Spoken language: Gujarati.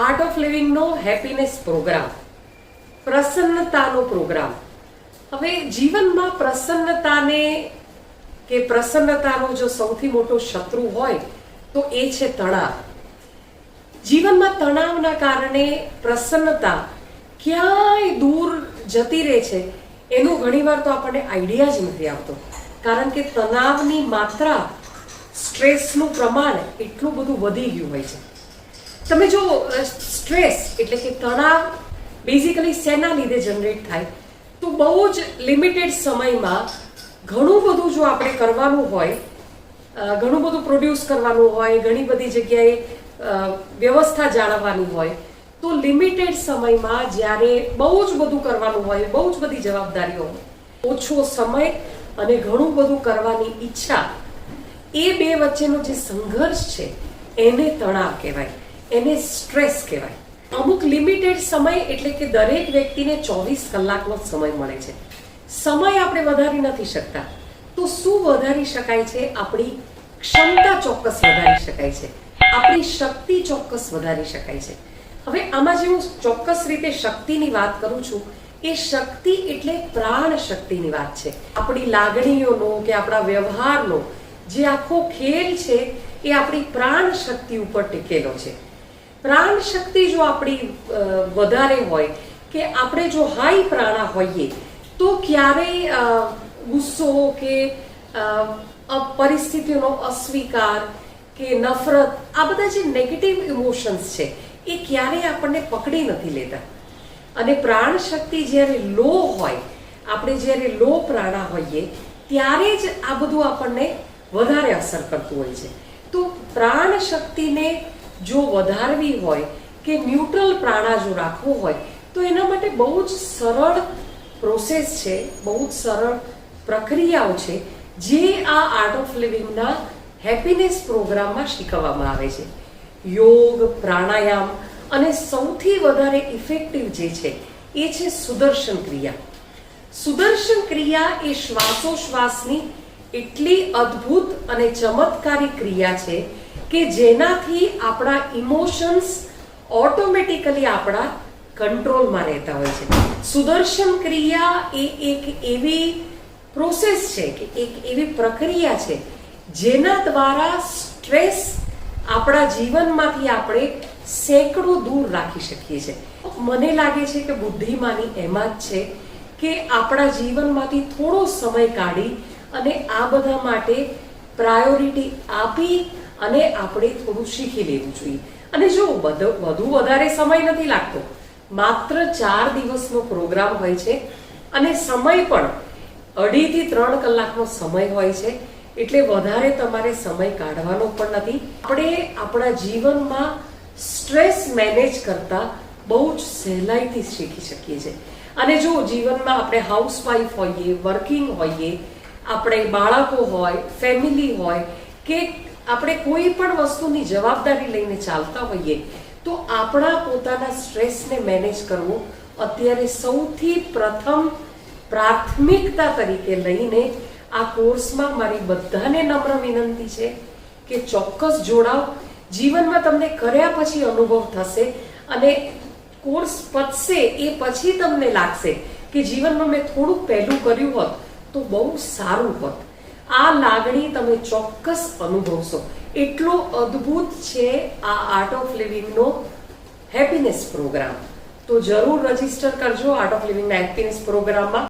આર્ટ ઓફ લિવિંગનો હેપીનેસ પ્રોગ્રામ પ્રસન્નતાનો પ્રોગ્રામ હવે જીવનમાં પ્રસન્નતાને કે પ્રસન્નતાનો જો સૌથી મોટો શત્રુ હોય, તો એ છે તણાવ. જીવનમાં તણાવના કારણે પ્રસન્નતા ક્યાંય દૂર જતી રહે છે, એનું ઘણીવાર તો આપણને આઈડિયા જ નથી આવતો. કારણ કે તણાવની માત્રા સ્ટ્રેસનું પ્રમાણ એટલું બધું વધી ગયું હોય છે. તમે જો સ્ટ્રેસ એટલે કે તણાવ બેઝિકલી શેના લીધે જનરેટ થાય? તો બહુ જ લિમિટેડ સમયમાં ઘણું બધું જો આપણે કરવાનું હોય ઘણું બધું પ્રોડ્યુસ કરવાનું હોય, ઘણી બધી જગ્યાએ વ્યવસ્થા જાળવવાની હોય, તો લિમિટેડ સમયમાં જ્યારે બહુ જ બધું કરવાનું હોય, બહુ જ બધી જવાબદારીઓ ઓછો સમય અને ઘણું બધું કરવાની ઈચ્છા, એ બે વચ્ચેનો જે સંઘર્ષ છે, એને તણાવ કહેવાય. એને સ્ટ્રેસ કહેવાય. અમુક લિમિટેડ સમય એટલે કે દરેક વ્યક્તિને ચોવીસ કલાકનો સમય મળે છે. સમય આપણે વધારી નથી શકતા. તો શું વધારી શકાય છે? આપણી ક્ષમતા ચોક્કસ વધારી શકાય છે. આપણી શક્તિ ચોક્કસ વધારી શકાય છે. હવે આમાં જે હું ચોક્કસ રીતે શક્તિની વાત કરું છું, એ શક્તિ એટલે પ્રાણ શક્તિની વાત છે. આપણી લાગણીઓનો કે આપણા વ્યવહારનો, જે આખો ખેલ છે, એ આપણી પ્રાણ શક્તિ ઉપર ટેકેલો છે. પ્રાણ શક્તિ જો આપણી વધારે હોય, કે આપણે જો હાઈ પ્રાણા હોઈએ, તો ક્યારેય ગુસ્સો કે પરિસ્થિતિઓનો અસ્વીકાર કે નફરત, આ બધા જે નેગેટિવ ઇમોશન્સ છે, એ ક્યારેય આપણને પકડી નથી લેતા. અને પ્રાણ શક્તિ જ્યારે લો હોય, આપણે જ્યારે લો પ્રાણા હોઈએ, ત્યારે જ આ બધું આપણને વધારે અસર કરતું હોય છે. તો પ્રાણ શક્તિને જો વધારવી હોય કે ન્યુટ્રલ પ્રાણા જો રાખવું હોય, તો એના માટે બહુ જ સરળ પ્રોસેસ છે, બહુ જ સરળ પ્રક્રિયાઓ છે, જે આ આર્ટ ઓફ લિવિંગના હેપીનેસ પ્રોગ્રામમાં શીખવવામાં આવે છે. યોગ, પ્રાણાયામ અને સૌથી વધારે ઇફેક્ટિવ જે છે, એ છે સુદર્શન ક્રિયા. સુદર્શન ક્રિયા એ શ્વાસોશ્વાસની એટલી અદ્ભુત અને ચમત્કારી ક્રિયા છે કે જેનાથી આપણા ઇમોશન્સ ઓટોમેટિકલી આપણા કંટ્રોલમાં રહેતા હોય છે. સુદર્શન ક્રિયા એ એક એવી પ્રોસેસ છે કે એક એવી પ્રક્રિયા છે જેના દ્વારા સ્ટ્રેસ આપણા જીવનમાંથી આપણે સેંકડો દૂર રાખી શકીએ છીએ. મને લાગે છે કે બુદ્ધિમાની એમાં જ છે કે આપણા જીવનમાંથી થોડો સમય કાઢી અને આ બધા માટે પ્રાયોરિટી આપી અને આપણે થોડું શીખી લેવું જોઈએ. અને જો વધુ વધુ વધારે સમય નથી લાગતો, માત્ર ચાર દિવસનો પ્રોગ્રામ હોય છે અને સમય પણ અઢીથી ત્રણ કલાકનો સમય હોય છે, એટલે વધારે તમારે સમય કાઢવાનો પણ નથી. આપણે આપણા જીવનમાં સ્ટ્રેસ મેનેજ કરતા બહુ જ સહેલાઈથી શીખી શકીએ છીએ. અને જો જીવનમાં આપણે હાઉસવાઈફ હોઈએ વર્કિંગ હોઈએ આપણે બાળકો હોય ફેમિલી હોય, કે આપણે કોઈ પણ વસ્તુની જવાબદારી લઈને ચાલતા હોઈએ, તો આપણા પોતાના સ્ટ્રેસને મેનેજ કરવું અત્યારે સૌથી પ્રથમ પ્રાથમિકતા તરીકે લઈને આ કોર્સમાં મારી બધાને નમ્ર વિનંતી છે કે ચોક્કસ જોડાવ જીવનમાં તમને કર્યા પછી અનુભવ થશે અને કોર્સ પતશે એ પછી તમને લાગશે કે જીવનમાં મેં થોડુંક પહેલું કર્યું હોત. તો બહુ સારું હોત. આ લાગણી તમે ચોક્કસ અનુભવશો. એટલો અદ્ભુત છે આ આર્ટ ઓફ લિવિંગનો હેપીનેસ પ્રોગ્રામ તો જરૂર રજિસ્ટર કરજો આર્ટ ઓફ લિવિંગના હેપીનેસ પ્રોગ્રામમાં